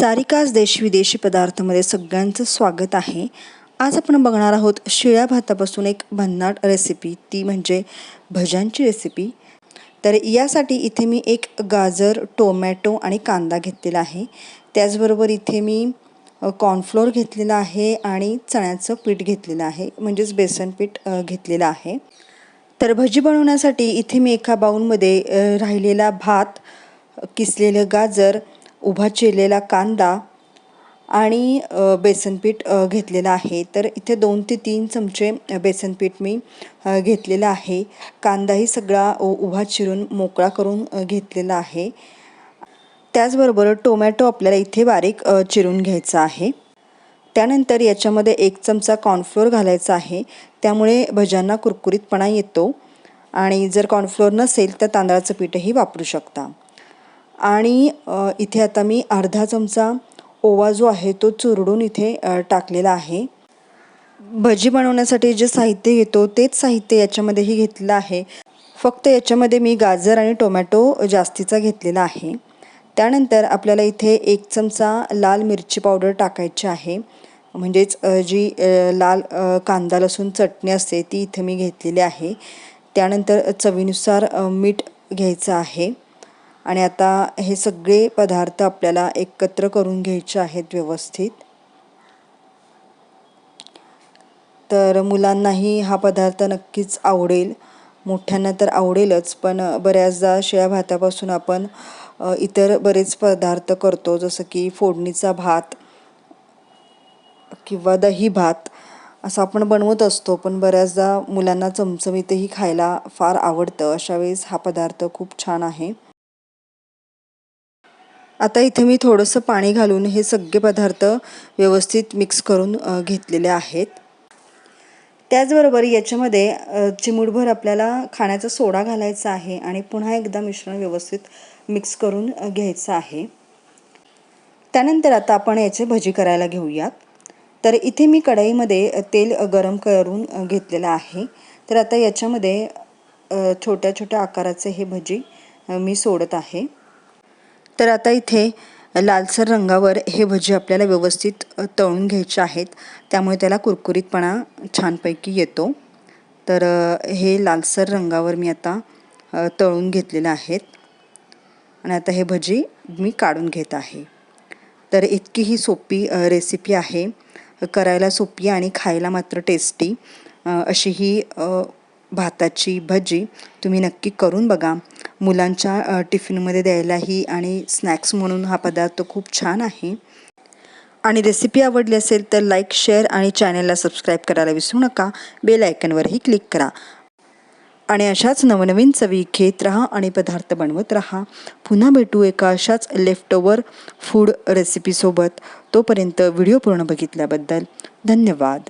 सारिकाज देश विदेशी पदार्थामध्ये सगळ्यांचं स्वागत आहे. आज आपण बघणार आहोत शिळ्या भातापासून एक भन्नाट रेसिपी ती म्हणजे भज्यांची रेसिपी तर यासाठी इथे मी एक गाजर टोमॅटो आणि कांदा घेतलेला आहे. त्याचबरोबर इथे मी कॉर्नफ्लोअर घेतलेला आहे आणि चण्याचं पीठ घेतलेलं आहे. म्हणजेच बेसन पीठ घेतलेलं आहे. तर भजी बनवण्यासाठी इथे मी एका बाऊलमध्ये राहिलेला भात किसलेलं गाजर उभा चिरलेला कांदा आणि बेसन बेसनपीठ घेतलेलं आहे. तर इथे दोन ते तीन चमचे बेसन बेसनपीठ मी घेतलेलं आहे. कांदाही सगळा उ उभा चिरून मोकळा करून घेतलेला आहे. त्याचबरोबर टोमॅटो आपल्याला इथे बारीक चिरून घ्यायचा आहे. त्यानंतर याच्यामध्ये एक चमचा कॉर्नफ्लोअर घालायचा आहे. त्यामुळे भज्यांना कुरकुरीतपणा येतो. आणि जर कॉर्नफ्लोअर नसेल तर तांदळाचं पीठही वापरू शकता. आणि इथे आता मी अर्धा चमचा ओवा जो आहे तो चुरडून इथे टाकलेला आहे. भजी बनवण्यासाठी जे साहित्य घेतो तेच साहित्य याच्यामध्येही घेतलेलं आहे. फक्त याच्यामध्ये मी गाजर आणि टोमॅटो जास्तीचा घेतलेला आहे. त्यानंतर आपल्याला इथे एक चमचा लाल मिरची पावडर टाकायची आहे. म्हणजेच जी लाल कांदा लसूण चटणी असते ती इथे मी घेतलेली आहे. त्यानंतर चवीनुसार मीठ घ्यायचं आहे. आणि आता हे सगळे पदार्थ आपल्याला एकत्र करून घ्यायचे आहेत व्यवस्थित. तर मुलांनाही हा पदार्थ नक्कीच आवडेल. मोठ्यांना तर आवडेलच पण बऱ्याचदा शिळ्या भातापासून आपण इतर बरेच पदार्थ करतो जसं की फोडणीचा भात किंवा दही भात असं आपण बनवत असतो पण बऱ्याचदा मुलांना चमचमीतही खायला फार आवडतं. अशा वेळेस हा पदार्थ खूप छान आहे. आता इथे मी थोडंसं पाणी घालून हे सगळे पदार्थ व्यवस्थित मिक्स करून घेतलेले आहेत. त्याचबरोबर याच्यामध्ये चिमूटभर आपल्याला खाण्याचा सोडा घालायचा आहे आणि पुन्हा एकदा मिश्रण व्यवस्थित मिक्स करून घ्यायचं आहे. त्यानंतर आता आपण याचे भजी करायला घेऊयात. तर इथे मी कढईमध्ये तेल गरम करून घेतलेलं आहे. तर आता याच्यामध्ये छोट्या छोट्या आकाराचे हे भजी मी सोडत आहे. तर आता इथे लालसर रंगावर हे भजी आपल्याला व्यवस्थित तळून घ्यायचे आहेत. त्यामुळे त्याला कुरकुरीतपणा छानपैकी येतो. तर हे लालसर रंगावर मी आता तळून घेतलेले आहेत. आणि आता हे भजी मी काढून घेत आहे. तर इतकी ही सोपी रेसिपी आहे. करायला सोपी आणि खायला मात्र टेस्टी अशी ही भाताची भजी तुम्ही नक्की करून बघा. मुलांच्या टिफिनमध्ये द्यायलाही आणि स्नॅक्स म्हणून हा पदार्थ खूप छान आहे. आणि रेसिपी आवडली असेल तर लाईक शेअर आणि चॅनलला सबस्क्राईब करायला विसरू नका. बेल आयकनवरही क्लिक करा. आणि अशाच नवनवीन चवी घेत राहा आणि पदार्थ बनवत राहा. पुन्हा भेटू एका अशाच लेफ्ट ओवर फूड रेसिपीसोबत तोपर्यंत व्हिडिओ पूर्ण बघितल्याबद्दल धन्यवाद.